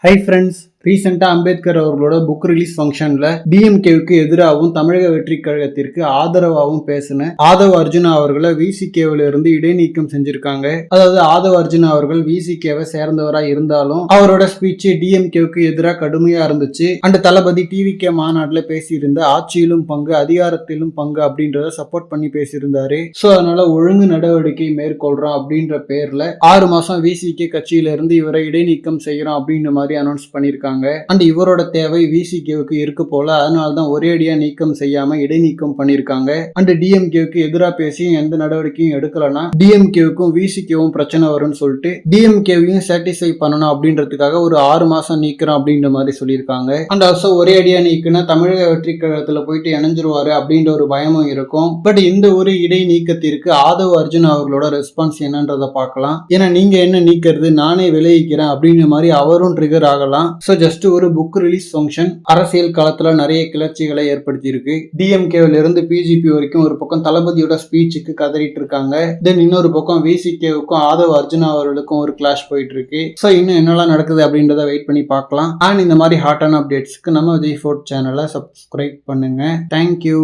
Hi friends ரீசெண்டாக அம்பேத்கர் அவர்களோட book release ஃபங்க்ஷனில் டிஎம்கேவுக்கு எதிராகவும் தமிழக வெற்றி கழகத்திற்கு ஆதரவாகவும் பேசின ஆதவ் அர்ஜுனா அவர்களை விசிகேவில் இருந்து இடைநீக்கம் செஞ்சிருக்காங்க. அதாவது ஆதவ் அர்ஜுனா அவர்கள் விசிகேவை சேர்ந்தவராக இருந்தாலும் அவரோட ஸ்பீச் டிஎம்கேவுக்கு எதிராக கடுமையாக இருந்துச்சு. அண்ட் தளபதி டிவிகே மாநாட்டில் பேசியிருந்த ஆட்சியிலும் பங்கு அதிகாரத்திலும் பங்கு அப்படின்றத சப்போர்ட் பண்ணி பேசியிருந்தாரு. ஸோ அதனால ஒழுங்கு நடவடிக்கை மேற்கொள்றோம் அப்படின்ற பேர்ல ஆறு மாசம் விசிகே கட்சியிலிருந்து இவரை இடைநீக்கம் செய்யறோம் அப்படின்ற மாதிரி அனௌன்ஸ் பண்ணியிருக்காங்க. அண்ட் இவரோட தேவை விசிகேவுக்கு இருக்கு போல. அதனால தான் ஒரே அடியா நீக்கம் செய்யாம இடைநீக்கம் பண்ணியிருக்காங்க அண்ட் டிஎம்கேவுக்கு எதிராக பேசி எந்த நடவடிக்கையும் எடுக்கலனா டிஎம்கேவுக்கும் விசிகேவும் பிரச்சனை வரும்னு சொல்லிட்டு டிஎம்கேவையும் சாட்டிஸ்ஃபை பண்ணணும் அப்படின்றதுக்காக ஒரு ஆறு மாசம் நீக்கிறோம் அப்படின்ற மாதிரி சொல்லியிருக்காங்க. அண்ட் ஆல்சோ ஒரே அடியா நீக்குனா தமிழக வெற்றி கழகத்துல போயிட்டு இணைஞ்சிருவாரு அப்படின்ற ஒரு பயமும் இருக்கும். பட் இந்த ஒரு இடை நீக்கத்திற்கு ஆதவ் அர்ஜுன் அவர்களோட ரெஸ்பான்ஸ் என்னன்றதை பார்க்கலாம். ஏன்னா நீங்க என்ன நீக்கிறது நானே விளைவிக்கிறேன் அப்படின்ற மாதிரி அவரும் ட்ரிகர் ஆகலாம். ஸோ ஜஸ்ட் ஒரு புக் ரிலீஸ் ஃபங்க்ஷன் அரசியல் காலத்துல நிறைய கிளர்ச்சிகளை ஏற்படுத்தியிருக்கு. டிஎம்கேல இருந்து பிஜிபி வரைக்கும் ஒரு பக்கம் தளபதியோட ஸ்பீச்சுக்கு கதறிட்டு இருக்காங்க. தென் இன்னொரு பக்கம் விசிகேவுக்கும் ஆதவ் அர்ஜுனா அவர்களுக்கும் ஒரு கிளாஷ் போயிட்டு இருக்கு ஸோ இன்னும் என்னெல்லாம் நடக்குது அப்படின்றத வெயிட் பண்ணி பார்க்கலாம். அண்ட் இந்த மாதிரி ஹாட்டான அப்டேட்ஸ்க்கு நம்ம விஜய் ஃபோர்ட் சேனலை சப்ஸ்கிரைப் பண்ணுங்க. Thank you